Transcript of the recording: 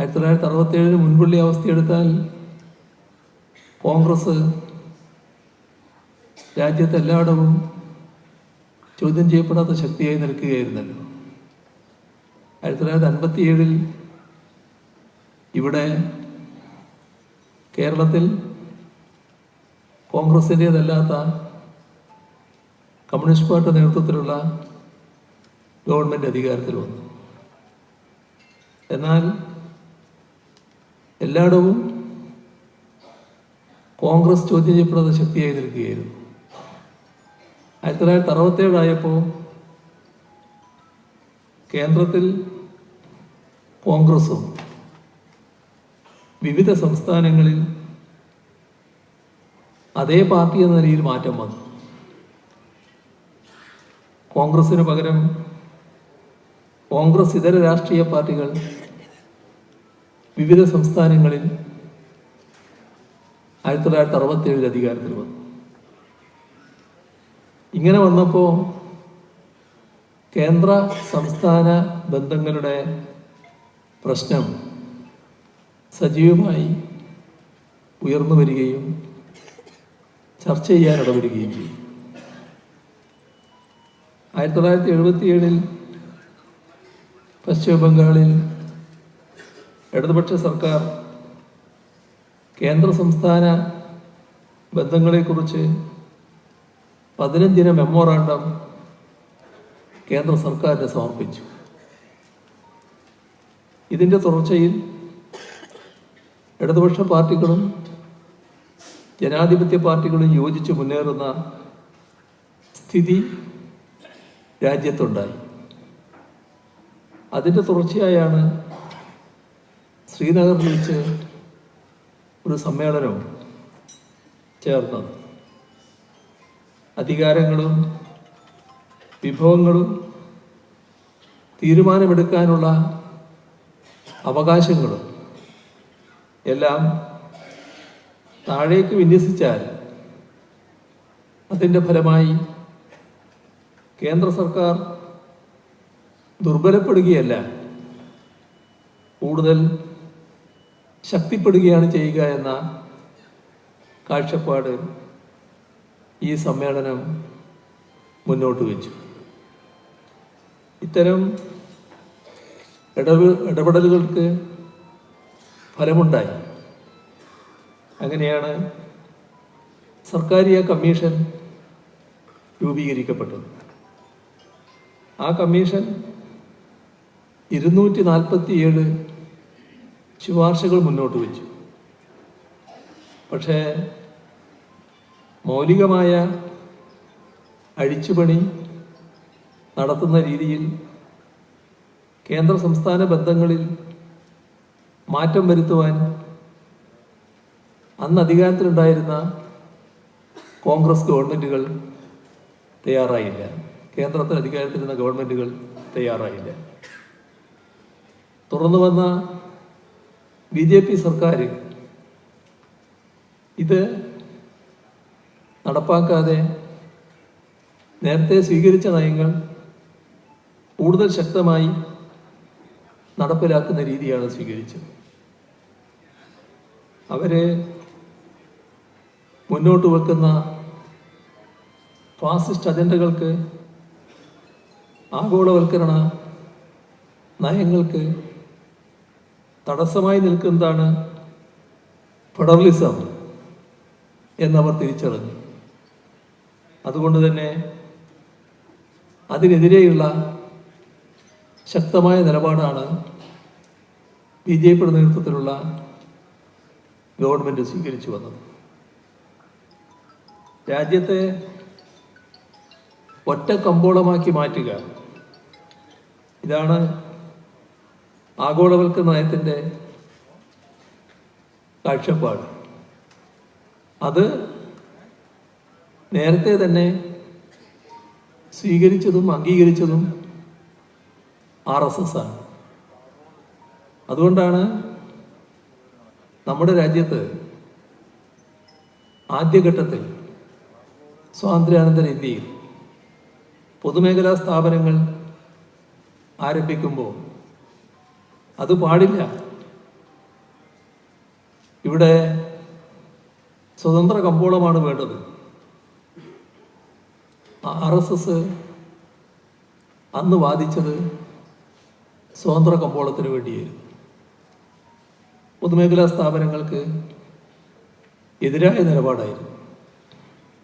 ആയിരത്തി തൊള്ളായിരത്തി അറുപത്തി ഏഴ് മുൻപുള്ള അവസ്ഥയെടുത്താൽ കോൺഗ്രസ് രാജ്യത്ത് എല്ലായിടവും ചോദ്യം ചെയ്യപ്പെടാത്ത ശക്തിയായി നിൽക്കുകയായിരുന്നല്ലോ. ആയിരത്തി തൊള്ളായിരത്തി അൻപത്തി ഏഴിൽ ഇവിടെ കേരളത്തിൽ കോൺഗ്രസിന്റേതല്ലാത്ത കമ്മ്യൂണിസ്റ്റ് പാർട്ടി നേതൃത്വത്തിലുള്ള ഗവൺമെന്റ് അധികാരത്തിൽ വന്നു. എന്നാൽ എല്ലായിടവും കോൺഗ്രസ് ചോദ്യം ചെയ്യപ്പെടുന്ന ശക്തിയായി നിൽക്കുകയായിരുന്നു ആയിരത്തി തൊള്ളായിരത്തി അറുപത്തേഴായപ്പോൾ കേന്ദ്രത്തിൽ കോൺഗ്രസും വിവിധ സംസ്ഥാനങ്ങളിൽ അതേ പാർട്ടി എന്ന നിലയിൽ മാറ്റം വന്നു. കോൺഗ്രസിന് പകരം കോൺഗ്രസ് ഇതര രാഷ്ട്രീയ പാർട്ടികൾ വിവിധ സംസ്ഥാനങ്ങളിൽ ആയിരത്തി തൊള്ളായിരത്തി അറുപത്തി ഏഴിൽ അധികാരത്തിൽ വന്നു. ഇങ്ങനെ വന്നപ്പോൾ കേന്ദ്ര സംസ്ഥാന ബന്ധങ്ങളുടെ പ്രശ്നം സജീവമായി ഉയർന്നു വരികയും ചർച്ച ചെയ്യാൻ ഇടവരികയും ചെയ്തു. ആയിരത്തി തൊള്ളായിരത്തി എഴുപത്തി ഏഴിൽ പശ്ചിമ ബംഗാളിൽ ഇടതുപക്ഷ സർക്കാർ കേന്ദ്ര സംസ്ഥാന ബന്ധങ്ങളെക്കുറിച്ച് പതിനഞ്ചിന മെമ്മോറാണ്ടം കേന്ദ്ര സർക്കാരിന് സമർപ്പിച്ചു. ഇതിന്റെ തുടർച്ചയിൽ ഇടതുപക്ഷ പാർട്ടികളും ജനാധിപത്യ പാർട്ടികളും യോജിച്ച് മുന്നേറുന്ന സ്ഥിതി രാജ്യത്തുണ്ടായി. അതിന്റെ തുടർച്ചയായാണ് ശ്രീനഗറിൽ വെച്ച് ഒരു സമ്മേളനം ചേർന്നത്. അധികാരങ്ങളും വിഭവങ്ങളും തീരുമാനമെടുക്കാനുള്ള അവകാശങ്ങളും എല്ലാം താഴേക്ക് വിന്യസിച്ചാൽ അതിന്റെ ഫലമായി കേന്ദ്ര സർക്കാർ ദുർബലപ്പെടുകയല്ല. കൂടുതൽ ശക്തിപ്പെടുകയാണ് ചെയ്യുക എന്ന കാഴ്ചപ്പാട് ഈ സമ്മേളനം മുന്നോട്ട് വെച്ചു. ഇത്തരം ഇടപെ ഇടപെടലുകൾക്ക് ഫലമുണ്ടായി. അങ്ങനെയാണ് സർക്കാരിയ കമ്മീഷൻ രൂപീകരിക്കപ്പെട്ടത്. ആ കമ്മീഷൻ ഇരുന്നൂറ്റി നാൽപ്പത്തിയേഴ് ശുപാർശകൾ മുന്നോട്ട് വെച്ചു. പക്ഷേ മൗലികമായ അഴിച്ചുപണി നടത്തുന്ന രീതിയിൽ കേന്ദ്ര സംസ്ഥാന ബന്ധങ്ങളിൽ മാറ്റം വരുത്തുവാൻ അന്ന് അധികാരത്തിലുണ്ടായിരുന്ന കോൺഗ്രസ് ഗവൺമെന്റുകൾ തയ്യാറായില്ല. കേന്ദ്രത്തിൽ അധികാരത്തിലിരുന്ന ഗവൺമെന്റുകൾ തയ്യാറായില്ല. തുറന്നു വന്ന ബി ജെ പി സർക്കാർ ഇത് നടപ്പാക്കാതെ നേരത്തെ സ്വീകരിച്ച നയങ്ങൾ കൂടുതൽ ശക്തമായി നടപ്പിലാക്കുന്ന രീതിയാണ് സ്വീകരിച്ചത്. അവരെ മുന്നോട്ട് വെക്കുന്ന ഫാസിസ്റ്റ് അജണ്ടകൾക്ക് ആഗോളവൽക്കരണ നയങ്ങൾക്ക് തടസ്സമായി നിൽക്കുന്നതാണ് ഫെഡറലിസം എന്നവർ തിരിച്ചറിഞ്ഞു. അതുകൊണ്ട് തന്നെ അതിനെതിരെയുള്ള ശക്തമായ നിലപാടാണ് ബി ജെ പിയുടെ നേതൃത്വത്തിലുള്ള ഗവൺമെന്റ് സ്വീകരിച്ചു വന്നത്. രാജ്യത്തെ ഒറ്റ കമ്പോളമാക്കി മാറ്റുക ഇതാണ് ആഗോളവൽക്കരണ നയത്തിന്റെ കാഴ്ചപ്പാട്. അത് നേരത്തെ തന്നെ സ്വീകരിച്ചതും അംഗീകരിച്ചതും ആർ എസ് എസ് ആണ്. അതുകൊണ്ടാണ് നമ്മുടെ രാജ്യത്ത് ആദ്യഘട്ടത്തിൽ സ്വാതന്ത്ര്യാനന്തര ഇന്ത്യയിൽ പൊതുമേഖലാ സ്ഥാപനങ്ങൾ ആരംഭിക്കുമ്പോൾ അത് പാടില്ല. ഇവിടെ സ്വതന്ത്ര കമ്പോളമാണ് വേണ്ടത്. ആർ എസ് എസ് അന്ന് വാദിച്ചത് സ്വതന്ത്ര കമ്പോളത്തിന് വേണ്ടിയായിരുന്നു. പൊതുമേഖലാ സ്ഥാപനങ്ങൾക്ക് എതിരായ നിലപാടായിരുന്നു.